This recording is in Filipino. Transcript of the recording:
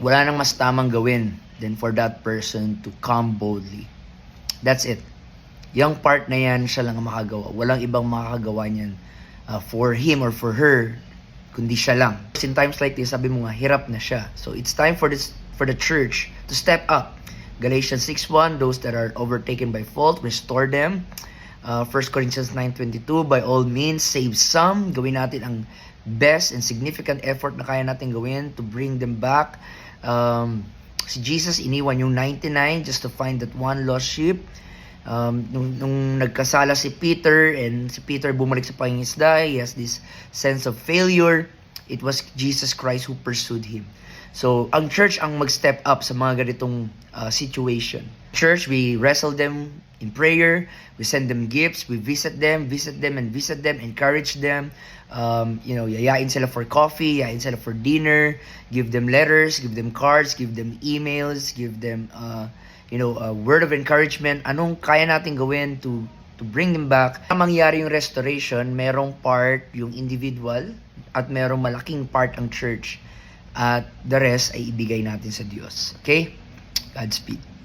wala nang mas tamang gawin than for that person to come boldly. That's it. Yung part na yan, siya lang ang makagawa. Walang ibang makakagawa niyan uh, for him or for her, kundi siya lang. In times like this, sabi mo nga, hirap na siya. So it's time for this for the church to step up. Galatians 6.1, those that are overtaken by fault, restore them. Uh, 1 Corinthians 9.22, by all means, save some. Gawin natin ang best and significant effort na kaya natin gawin to bring them back. Um, si Jesus iniwan yung 99 just to find that one lost sheep. Um, nung, nung nagkasala si Peter and si Peter bumalik sa pangingisda, he has this sense of failure. It was Jesus Christ who pursued him. So, ang church ang mag-step up sa mga ganitong uh, situation. Church, we wrestle them in prayer, we send them gifts, we visit them, visit them and visit them, encourage them. Um, you know, yayain sila for coffee, yayain sila for dinner, give them letters, give them cards, give them emails, give them uh, you know, a word of encouragement. Anong kaya natin gawin to to bring them back? Ang mangyari yung restoration, merong part yung individual at merong malaking part ang church at the rest ay ibigay natin sa Diyos. Okay? Godspeed.